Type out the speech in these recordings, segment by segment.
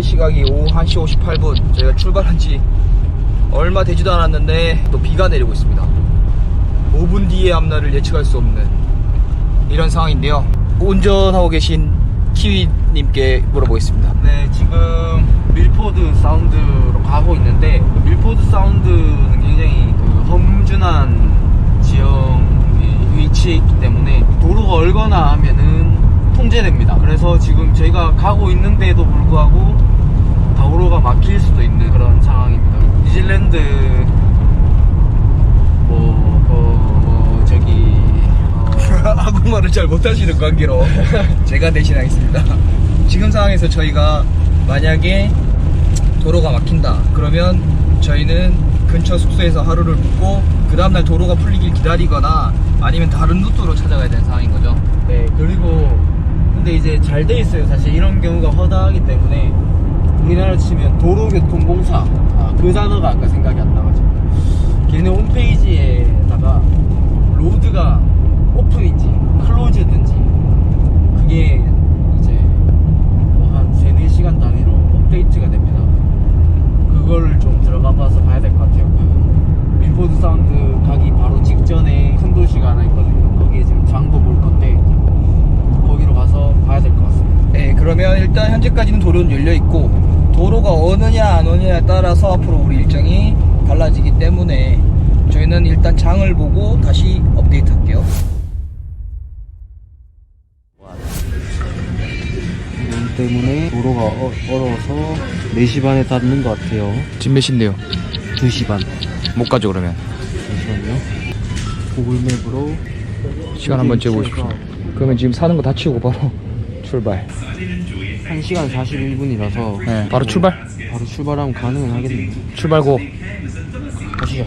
1시 58분. 저희가 출발한 지 얼마 되지도 않았는데 또 비가 내리고 있습니다. 5분 뒤의 앞날을 예측할 수 없는 이런 상황인데요. 운전하고 계신 키위님께 물어보겠습니다. 네, 지금 밀포드 사운드로 가고 있는데 밀포드 사운드는 굉장히 그 험준한 지형에 위치해 있기 때문에 도로가 얼거나 하면은 통제됩니다. 그래서 지금 저희가 가고 있는데도 불구하고 도로가 막힐 수도 있는 그런 상황입니다. 뉴질랜드 뭐, 뭐, 뭐 저기 어, 한국말을 잘 못하시는 관계로 제가 대신하겠습니다. 지금 상황에서 저희가 만약에 도로가 막힌다 그러면 저희는 근처 숙소에서 하루를 묵고 그 다음날 도로가 풀리길 기다리거나 아니면 다른 루트로 찾아가야 되는 상황인 거죠. 네, 그리고 근데 이제 잘 돼 있어요. 사실 이런 경우가 허다하기 때문에 우리나라 치면 도로교통공사 아, 그 단어가 아까 생각이 안 나가지고 걔네 홈페이지에다가 로드가 오픈인지 클로즈든지 그게 이제 뭐한 3, 4시간 단위로 업데이트가 됩니다. 그거를 좀 들어가 봐서 봐야 될 것 같아요. 그 밀포드 사운드 가기 바로 직전에 큰 도시가 하나 있거든요. 거기에 지금 장도 볼 건데 거기로 가서 봐야 될 것 같습니다. 네, 그러면 일단 현재까지는 도로는 열려 있고 도로가 어느냐 안 오느냐에 따라서 앞으로 우리 일정이 달라지기 때문에 저희는 일단 장을 보고 다시 업데이트 할게요. 이런 때문에 도로가 어, 얼어서 4시 반에 닫는 것 같아요. 지금 몇 시인데요? 2시 반. 못 가죠 그러면. 잠시만요. 구글맵으로 시간 한번 재보십시오. 그러면 지금 사는 거 다 치우고 바로 출발. 1시간 41분이라서 네, 바로 출발. 바로 출발하면 가능은 하겠네요. 출발고. 가시죠.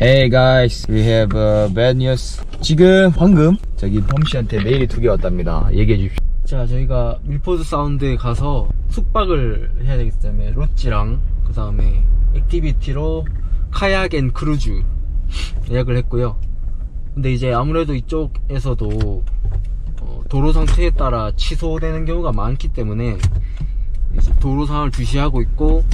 Hey guys, we have uh, bad news. 지금 방금 저기 범 씨한테 메일이 두 개 왔답니다. 얘기해 주십시오. 자, 저희가 밀포드 사운드에 가서 숙박을 해야 되기 때문에 로찌랑 그 다음에 액티비티로 카약 앤 크루즈 예약을 했고요. 근데 이제 아무래도 이쪽에서도 어, 도로 상태에 따라 취소되는 경우가 많기 때문에 이제 도로 상황을 주시하고 있고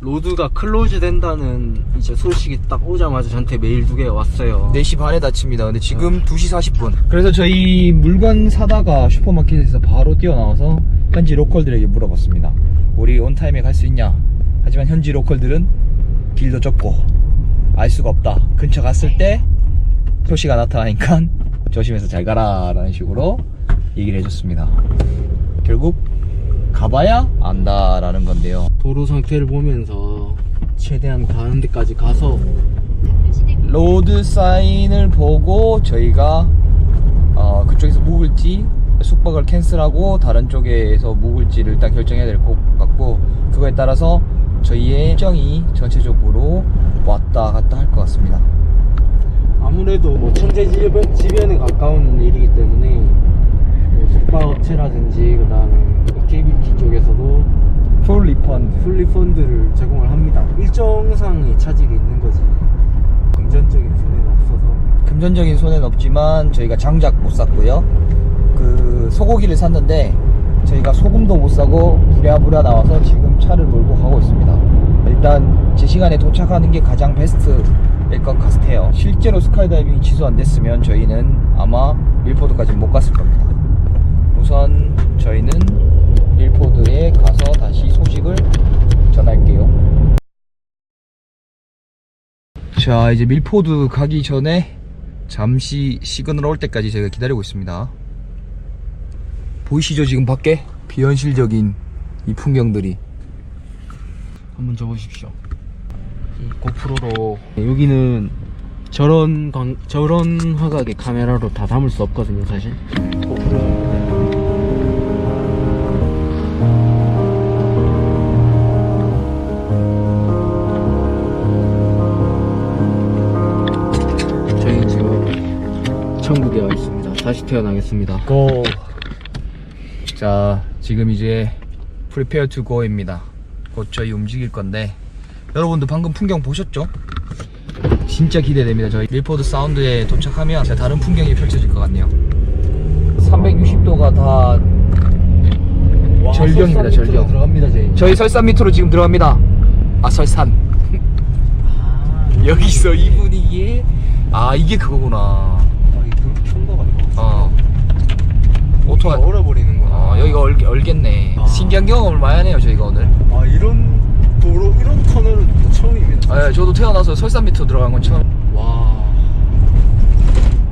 로드가 클로즈 된다는 이제 소식이 딱 오자마자 저한테 메일 두 개가 왔어요. 4시 반에 닫힙니다. 근데 지금 2시 40분. 그래서 저희 물건 사다가 슈퍼마켓에서 바로 뛰어나와서 현지 로컬들에게 물어봤습니다. 우리 온타임에 갈 수 있냐? 하지만 현지 로컬들은 길도 좁고 알 수가 없다. 근처 갔을 때 표시가 나타나니까 조심해서 잘 가라 라는 식으로 얘기를 해줬습니다. 결국 가봐야 안다라는 건데요. 도로 상태를 보면서 최대한 가는 데까지 가서 로드 사인을 보고 저희가 어, 그쪽에서 묵을지 숙박을 캔슬하고 다른 쪽에서 묵을지를 일단 결정해야 될 것 같고 그거에 따라서 저희의 일정이 전체적으로 왔다 갔다 할 것 같습니다. 아무래도 뭐 천재지변에 가까운 일이기 때문에 뭐 숙박 업체라든지 그 다음에 KBT 쪽에서도 풀 리펀드. 풀 리 펀드를 제공을 합니다. 일정상의 차질이 있는 거지 금전적인 손해는 없어서 금전적인 손해는 없지만 저희가 장작 못 샀고요. 그 소고기를 샀는데 저희가 소금도 못 사고 부랴부랴 나와서 지금 차를 몰고 가고 있습니다. 일단 제 시간에 도착하는 게 가장 베스트일 것 같아요. 실제로 스카이다이빙이 취소 안 됐으면 저희는 아마 밀포드까지 못 갔을 겁니다. 우선 저희는 밀포드에 가서 다시 소식을 전할게요. 자 이제 밀포드 가기 전에 잠시 시그널 올 때까지 저희가 기다리고 있습니다 보이시죠 지금 밖에 비현실적인 이 풍경들이 한번. 이 고프로로 여기는 저런 광, 저런 화각의 카메라로 다 담을 수 없거든요, 사실. 고프로. 다. 다시 태어나겠습니다. 고! 자 지금 이제 프리페어 투 고입니다 곧 저희 움직일 건데 여러분도 방금 풍경 보셨죠? 진짜 기대됩니다 저희 밀포드 사운드에 도착하면 진짜 다른 풍경이 펼쳐질 것 같네요 360도가 다 와, 절경입니다, 절경. 들어갑니다 저희. 저희 설산 밑으로 지금 들어갑니다. 아 설산. 아, 여기서 이 분위기에 아 이게 그거구나. 아, 이큰 거가 이거. 어. 오토가 얼어버리는구나. 어, 여기가 얼, 얼겠네. 아. 신기한 경험을 많이 하네요 저희가 오늘. 아 이런 도로 이런 터널은 또 처음입니다. 예, 저도 태어나서 설산 밑으로 들어간 건 처음. 와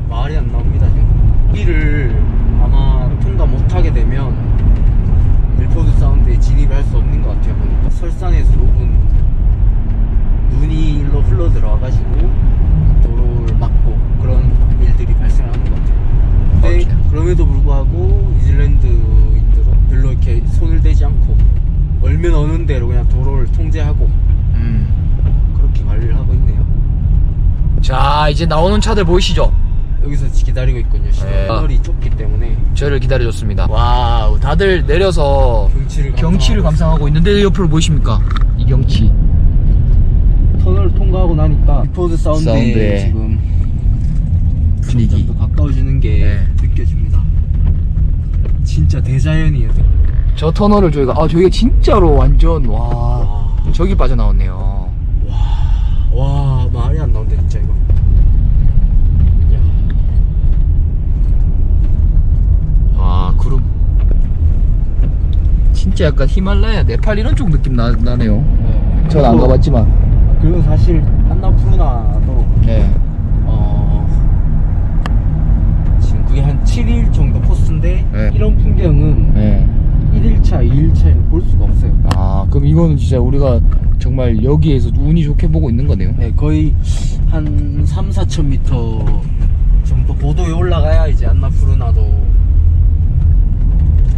말이 안 나옵니다 지금. 여기를 아마 통과 못하게 되면 밀포드 사운드에 진입할 수 없는 것 같아요. 보니까 설산에서 녹은 눈이 일로 흘러 들어와가지고 도로를 막고 그런 일들이 얼면 어는 대로 그냥 도로를 통제하고 음. 그렇게 관리를 하고 있네요. 자 이제 나오는 차들 보이시죠? 여기서 기다리고 있군요. 네. 터널이 좁기 때문에 저희를 기다려줬습니다. 와우 다들 내려서 경치를 경치를 감상하고 감상하고 있는데 옆으로 보이십니까? 이 경치. 터널을 통과하고 나니까 리포드 사운드에, 사운드에 지금 분위기. 가까워지는 게 네. 느껴집니다. 진짜 대자연이에요. 저 터널을 저희가 아 저희가 진짜로 완전 와 와. 저기 빠져나왔네요. 와 말이 안 나온다 진짜 이거. 야. 와 구름. 진짜 약간 히말라야 네팔 이런 쪽 느낌 나, 나네요. 네. 전안 그리고- 가봤지만. 그리고 사실 안나푸르나도 네. 어 지금 그게 한 7일 정도 코스인데 네. 이런 풍경은 네. 1일차, 2일차에는 볼 수가 없어요. 아 그럼 이거는 진짜 우리가 정말 여기에서 운이 좋게 보고 있는 거네요. 네, 거의 한 3, 4천 미터 정도 고도에 올라가야 이제 안나푸르나도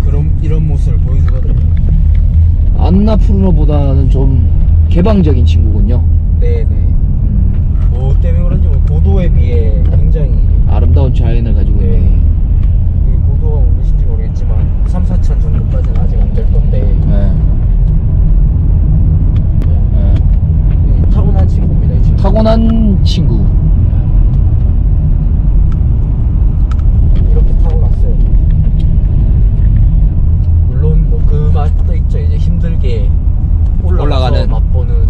그런 이런 모습을 보여주거든요. 안나푸르나보다는 좀 개방적인 친구군요. 네, 네. 뭐 때문에 그런지 모르 고도에 비해 굉장히 아름다운 자연을 가지고 네. 있네. 이 고도가 몇인지 모르겠지만 3, 4천 정도까지는 아직 안 될 건데 네. 그냥 네. 이 타고난 친구입니다, 이 친구. 타고난 친구. 이렇게 타고났어요. 물론 뭐 그 맛도 있죠. 이제 힘들게 올라가서 올라가는. 맛보는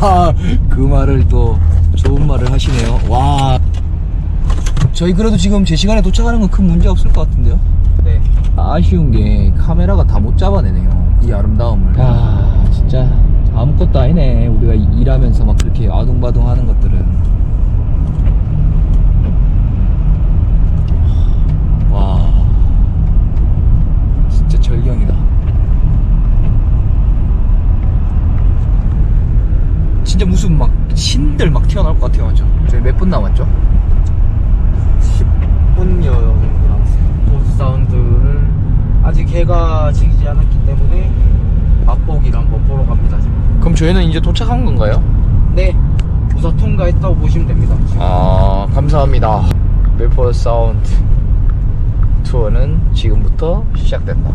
네. 저그 말을 또 좋은 말을 하시네요. 와. 저희 그래도 지금 제 시간에 도착하는 건 큰 문제 없을 것 같은데요. 네. 아쉬운 게 카메라가 다 못 잡아내네요. 이 아름다움을. 아, 진짜 아무것도 아니네. 우리가 이- 일하면서 막 그렇게 아둥바둥 하는 것들은. 와. 진짜 절경이다. 진짜 무슨 막 신들 막 튀어나올 것 같아요, 맞죠? 저희 몇 분 남았죠? 10분여 정도 남았어요. 보스 사운드를 아직 해가 지지 않았기 때문에 맛보기를 한번 보러 갑니다. 지금. 그럼 저희는 이제 도착한 건가요? 네. 우선 통과했다고 보시면 됩니다. 지금. 아 감사합니다 메퍼 사운드 투어는 지금부터 시작된다